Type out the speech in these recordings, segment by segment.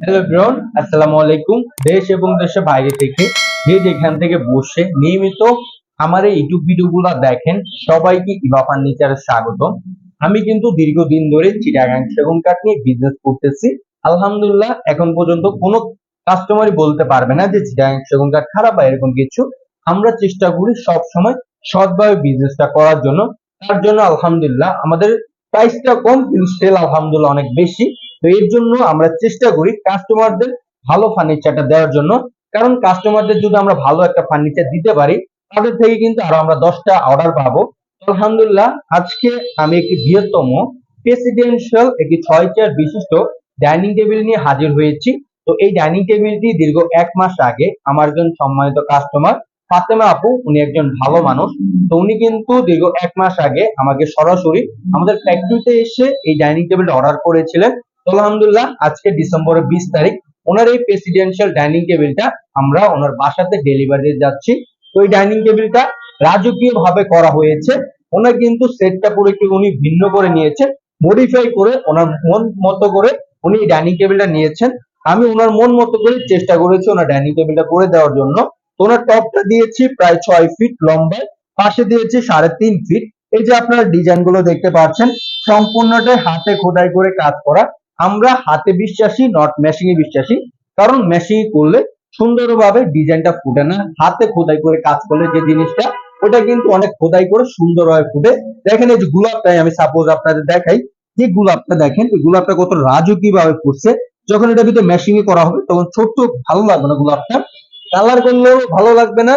Hello ব্রন আসসালামু আলাইকুম। দেশ এবং দেশের বাইরে থেকে যে যেখান থেকে বসে নিয়মিত আমার এই ইউটিউব ভিডিওগুলো দেখেন, সবাইকে ইভা ফার্নিচারে স্বাগত আমি কিন্তু দীর্ঘদিন ধরে চিটাগাং সেগুন কাঠ নিয়ে বিজনেস করতেছি। আলহামদুলিল্লাহ, এখন পর্যন্ত কোনো কাস্টমারই বলতে পারবে না যে চিটাগাং সেগুন কাঠ খারাপ বা এরকম কিছু। আমরা চেষ্টা করি সব সময় সৎভাবে বিজনেসটা করার জন্য। তার জন্য আলহামদুলিল্লাহ, আমাদের প্রাইসটা কম, কিন্তু সেল আলহামদুলিল্লাহ অনেক বেশি। তো এর জন্য আমরা চেষ্টা করি কাস্টমারদের ভালো ফার্নিচারটা দেওয়ার জন্য। কারণ কাস্টমারদের যদি আমরা ভালো একটা ফার্নিচার দিতে পারি, তাদের থেকে কিন্তু আরও আমরা দশটা অর্ডার পাবো। আলহামদুলিল্লাহ, আজকে আমি একটি বৃহত্তম প্রেসিডেন্সিয়াল একটি ছয় চেয়ার বিশিষ্ট ডাইনিং টেবিল নিয়ে হাজির হয়েছি। তো এই ডাইনিং টেবিলটি দীর্ঘ এক মাস আগে আমার একজন সম্মানিত কাস্টমার ফাতেমা আপু, উনি একজন ভালো মানুষ। তো উনি কিন্তু দীর্ঘ এক মাস আগে আমাকে সরাসরি আমাদের ফ্যাক্টরিতে এসে এই ডাইনিং টেবিল অর্ডার করেছিলেন। আলহামদুলিল্লাহ, আজকে ডিসেম্বরের বিশ তারিখ, ওনার এই প্রেসিডেন্সিয়াল ডাইনিং টেবিলটা আমরা ওনার বাসাতে ডেলিভারি যাচ্ছি। তো এই ডাইনিং টেবিলটা রাজকীয় ভাবে করা হয়েছে। ওনার কিন্তু সেটটা পুরো একটু উনি ভিন্ন করে নিয়েছেন মডিফাই করে ওনার মন মতো করে উনি ডাইনিং টেবিলটা নিয়েছেন। আমি ওনার মন মতো করে চেষ্টা করেছি ওনার ডাইনিং টেবিলটা করে দেওয়ার জন্য। তো ওনার টপটা দিয়েছি প্রায় ছয় ফিট লম্বায় পাশে দিয়েছি সাড়ে তিন ফিট এই যে আপনারা ডিজাইনগুলো দেখতে পাচ্ছেন, সম্পূর্ণটাই হাতে খোদাই করে কাজ করা। আমরা হাতে বিশ্বাসী নট মেশিং এ বিশ্বাসী। কারণ মেশিং করলে সুন্দরভাবে ডিজাইনটা ফুটে না। হাতে খোদাই করে কাজ করলে যে জিনিসটা, ওটা কিন্তু অনেক খোদাই করে সুন্দরভাবে ফুটে। দেখেন এই যে গোলাপটাই আমি সাপোজ আপনাদের দেখাই। যে গোলাপটা দেখেন, এই গোলাপটা কত রাজকীয় ভাবে ফুটছে। যখন এটা ভিতরে মেশিং এ করা হবে, তখন ছোট্ট ভালো লাগবে না গোলাপটা। কালার করলেও ভালো লাগবে না।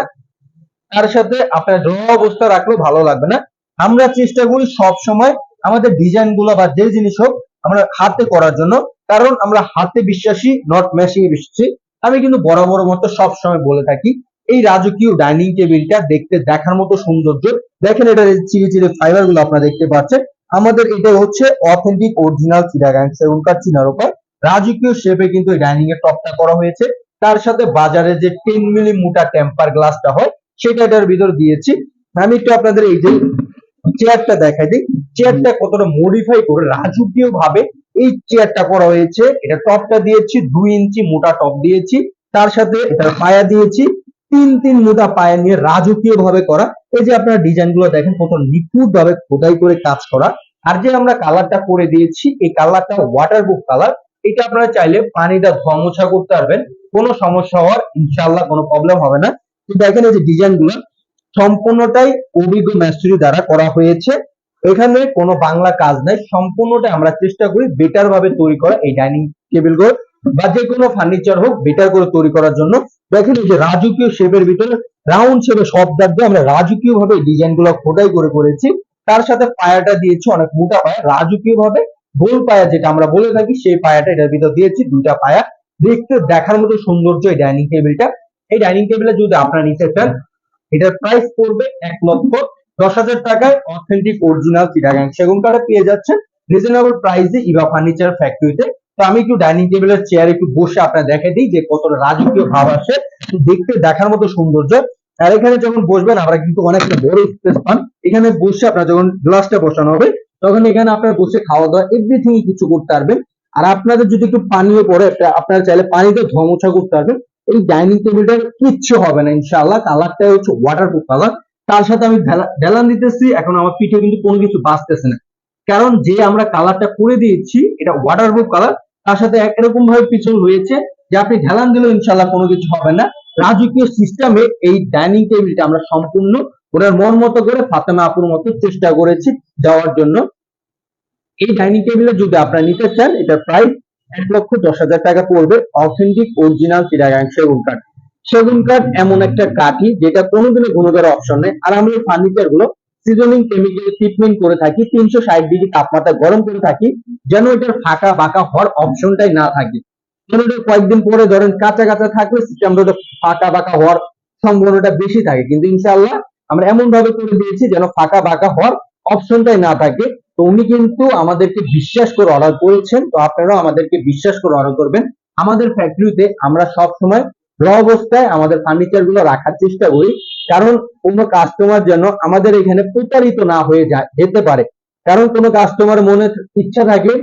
তার সাথে আপনার র অবস্থা রাখলেও ভালো লাগবে না। আমরা চেষ্টা করি সব সময় আমাদের ডিজাইনগুলো বা যে জিনিস হোক আমরা হাতে করার জন্য, কারণ আমরা হাতে বিশ্বাসী নট মেশিং এ বিশ্বাসী। আমি কিন্তু বরাবর মতো সব সময় বলে থাকি, এই রাজকীয় ডাইনিং টেবিলটা দেখতে, দেখার মতো সৌন্দর্য। দেখেন এটা চিড়ি চিড়ি ফাইবারগুলো আপনারা দেখতে পাচ্ছেন। আমাদের এটা হচ্ছে অথেন্টিক অরিজিনাল চিটাগাং চিনার উপর রাজকীয় শেপে কিন্তু এই ডাইনিং এর টপটা করা হয়েছে। তার সাথে বাজারে যে টেন মিলি মোটা টেম্পার গ্লাসটা হয়, সেটা এটার ভিতর দিয়েছি। আমি একটু আপনাদের এই যে চেয়ারটা দেখাই দিই। চেয়ারটা কতটা মডিফাই করে রাজকীয় ভাবে এই চেয়ারটা করা হয়েছে। এটা টপটা দিয়েছি, দুই ইঞ্চি মোটা টপ দিয়েছি। তার সাথে এটার পায়া দিয়েছি। তিন তিন মোটা পায়া নিয়ে রাজকীয় ভাবে করা। এই যে আপনারা ডিজাইনগুলো দেখেন, কত নিখুঁত ভাবে খোদাই করে কাজ করা। আর যে আমরা কালারটা করে দিয়েছি, এই কালারটা ওয়াটারপ্রুফ কালার এটা আপনারা চাইলে পানিটা ধোয়া মোছা করতে পারবেন। কোনো সমস্যা হওয়ার ইনশাআল্লাহ কোনো প্রবলেম হবে না। দেখেন এই যে ডিজাইনগুলো, সম্পূর্ণটাই অভিজ্ঞ মিস্ত্রি দ্বারা করা হয়েছে। এখানে কোনো বাংলা কাজ নাই সম্পূর্ণটা আমরা চেষ্টা করি বেটার ভাবে তৈরি করা এই ডাইনিং টেবিলগুলো, বা যে কোনো ফার্নিচার হোক বেটার করে তৈরি করার জন্য। দেখেন যে রাজকীয় শেপের ভিতরে রাউন্ড শেপে সব দাগ দিয়ে আমরা রাজকীয় ভাবে ডিজাইনগুলো খোদাই করে করেছি। তার সাথে পায়াটা দিয়েছি, অনেক মোটা পায়া রাজকীয় ভাবে গোল পায়া যেটা আমরা বলে থাকি, সেই পায়াটা এটার ভিতর দিয়েছি, দুইটা পায়া। দেখতে, দেখার মতো সৌন্দর্য এই ডাইনিং টেবিলটা এই ডাইনিং টেবিলে যদি আপনারা নিতে চান, এটার প্রাইস পড়বে এক লক্ষ দশ হাজার টাকায় অথেন্টিক অরিজিনাল চিটাগাং সেগুন কাঠে পেয়ে যাচ্ছেন। রিজনেবল প্রাইসে ইভা ফার্নিচার ফ্যাক্টরিতে তো আমি একটু ডাইনিং টেবিলের চেয়ার একটু বসে আপনার দেখে দিই যে কতটা রাজকীয় ভাব আসে দেখতে, দেখার মতো সৌন্দর্য। আর এখানে যখন বসবেন, আমরা কিন্তু অনেকটা বড় স্পেস পান। এখানে বসে আপনার যখন গ্লাসটা বসানো হবে, তখন এখানে আপনার বসে খাওয়া দাওয়া এভরিথিং কিছু করতে পারবেন। আর আপনাদের যদি একটু পানিও পড়ে আপনারা চাইলে পানিতে ধোয়া মোছা করতে পারবেন। এই ডাইনিং টেবিলটার কিচ্ছু হবে না, ইনশাআল্লাহ। কালারটা হচ্ছে ওয়াটারপ্রুফ কালার তার সাথে আমি ঢেলান দিতেছি, এখন আমার পিঠে কিন্তু কোনো কিছু বাঁচতেছে না। কারণ যে আমরা কালারটা করে দিয়েছি, এটা ওয়াটারপ্রুফ কালার তার সাথে এরকম ভাবে পিছন হয়েছে যে আপনি ঢেলান দিলেও ইনশাআল্লাহ কোনো কিছু হবে না। রাজকীয় সিস্টেমে এই ডাইনিং টেবিলটা আমরা সম্পূর্ণ ওনার মন মতো করে ফাতেমা আপুর মতো চেষ্টা করেছি দেওয়ার জন্য। এই ডাইনিং টেবিলে যদি আপনারা নিতে চান এটা প্রাইস এক লক্ষ দশ হাজার টাকা পড়বে অথেন্টিক অরিজিনাল চিরাগাং সেগুন কাঠ। সেগুন কাঠ এমন একটা কাঠই যেটা কোনোদিনও গুণ করার অপশন নেই। আর আমি এই ফার্নিচারগুলো সিজনিং কেমিক্যাল ট্রিটমেন্ট করে থাকি, তিনশো ষাট ডিগ্রি তাপমাত্রা গরম করে থাকি, যেন এটার ফাঁকা বাঁকা হওয়ার অপশনটাই না থাকে। কয়েকদিন পরে ধরেন কাঁচা কাঁচা থাকলে সিস্টেমটা ফাঁকা বাঁকা হওয়ার সম্ভাবনাটা বেশি থাকে। কিন্তু ইনশাআল্লাহ আমরা এমন ভাবে করে দিয়েছি যেন ফাঁকা বাঁকা হওয়ার অপশনটাই না থাকে। তো উনি কিন্তু আমাদেরকে বিশ্বাস করে অর্ডার করেছেন। তো আপনারাও আমাদেরকে বিশ্বাস করে অর্ডার করবেন। আমাদের ফ্যাক্টরিতে আমরা সব সময় র অবস্থায় আমাদের ফার্নিচারগুলো রাখার চেষ্টা করি। কারণ কোনো কাস্টমার যেন আমাদের এখানে প্রতারিত না হয়ে যায়, যেতে পারে। কারণ কোনো কাস্টমার মনে ইচ্ছা থাকে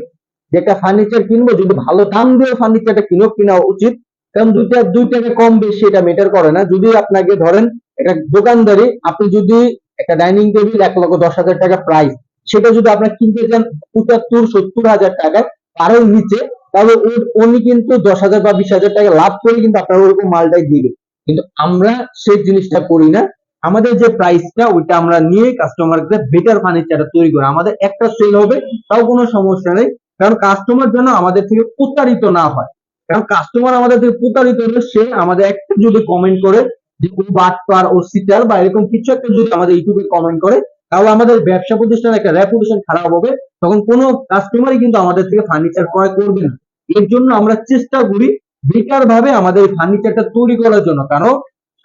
যে একটা ফার্নিচার কিনবো, যদি ভালো দাম দিয়ে ফার্নিচারটা কিনো কিনা উচিত। কারণ দুইটা দুই টাকা কম বেশি এটা মেটার করে না। যদি আপনাকে ধরেন একটা দোকানদারি, আপনি যদি একটা ডাইনিং টেবিল এক লক্ষ দশ হাজার টাকা প্রাইস সেটা যদি আপনার কিনতে চান, পঁচাত্তর, সত্তর হাজার টাকায় তারও নিচে তাহলে উনি কিন্তু দশ হাজার বা বিশ হাজার টাকা লাভ করে কিন্তু আপনার ওরকম মালটাই দিবে কিন্তু আমরা সেই জিনিসটা করি না। আমাদের যে প্রাইসটা ওইটা আমরা নিয়ে কাস্টমারকে বেটার ফার্নিচারটা তৈরি করি। আমাদের একটা সেল হবে, তাও কোনো সমস্যা নেই। কারণ কাস্টমার যেন আমাদের থেকে প্রতারিত না হয়। কারণ কাস্টমার আমাদের থেকে প্রতারিত হলে সে আমাদের একটা যদি কমেন্ট করে যে ও বাটপার, ও সিটার বা এরকম কিছু একটা যদি আমাদের ইউটিউবে কমেন্ট করে তাহলে আমাদের ব্যবসা প্রতিষ্ঠানের একটা রেপুটেশন খারাপ হবে, তখন কোনো কাস্টমারই কিন্তু আমাদের থেকে ফার্নিচার ক্রয় করবে না। এর জন্য আমরা চেষ্টা করি বেকার ভাবে আমাদের ফার্নিচারটা তৈরি করার জন্য। কারণ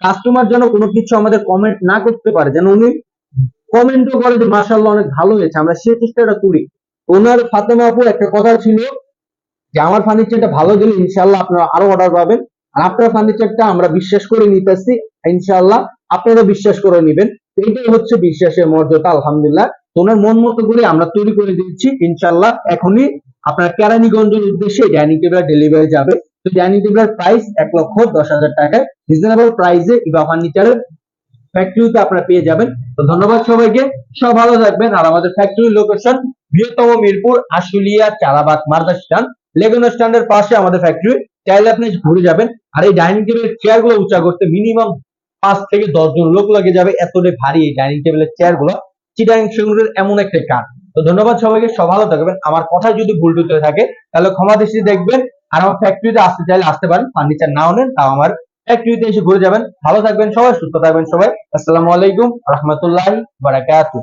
কাস্টমার যেন কোনো কিছু আমাদের কমেন্ট না করতে পারে, যেন উনি কমেন্টও করে যে মাসাল্লাহ অনেক ভালো হয়েছে। আমরা সেই চেষ্টাটা করি। ওনার ফাতেমা আপু, একটা কথা ছিল যে, আমার ফার্নিচারটা ভালো দিলে ইনশাল্লাহ আপনারা আরও অর্ডার পাবেন। আর আপনার ফার্নিচারটা আমরা বিশ্বাস করে নিতেছি। ইনশাল্লাহ আপনারা বিশ্বাস করে নেবেন। তো এটাই হচ্ছে বিশ্বাসের মর্যাদা, আলহামদুলিল্লাহ। তো ওনার মন মতো করে আমরা তৈরি করে দিচ্ছি ইনশাল্লাহ এখনই আপনার কেরানীগঞ্জের উদ্দেশ্যে ডাইনিং টেবিল ডেলিভারি যাবে। তো ডাইনিং টেবিলের প্রাইস এক লক্ষ দশ হাজার টাকায় রিজনেবল প্রাইসে ইবা ফার্নিচারের ফ্যাক্টরিতে আপনারা পেয়ে যাবেন। তো ধন্যবাদ সবাইকে। সব ভালো থাকবেন। আর আমাদের ফ্যাক্টরি লোকেশন বৃহত্তম মিরপুর আশুলিয়া চারাবাগ মার্দা স্ট্যান্ড। লেগুনা স্ট্যান্ডের পাশে আমাদের ফ্যাক্টরি চাইলে আপনি ঘুরে যাবেন। আর এই ডাইনিং টেবিলের চেয়ারগুলো উঁচা করতে মিনিমাম পাঁচ থেকে দশ জন লোক লাগে যাবে। এতটাই ভারী এই ডাইনিং টেবিলের চেয়ারগুলো চিটাং শহরের এমন একটা কাঠ। তো ধন্যবাদ সবাইকে সব ভালো থাকবেন। আমার কথা যদি ভুল টুটে থাকে, তাহলে ক্ষমা দৃষ্টি দেখবেন। আর আমার ফ্যাক্টরিতে আসতে চাইলে আসতে পারেন। ফার্নিচার নাও নেন তাও আমার ফ্যাক্টরিতে এসে ঘুরে যাবেন। ভালো থাকবেন সবাই, সুস্থ থাকবেন সবাই। আসসালামু আলাইকুম, রহমতুল্লাহ, বারাকাতুহ।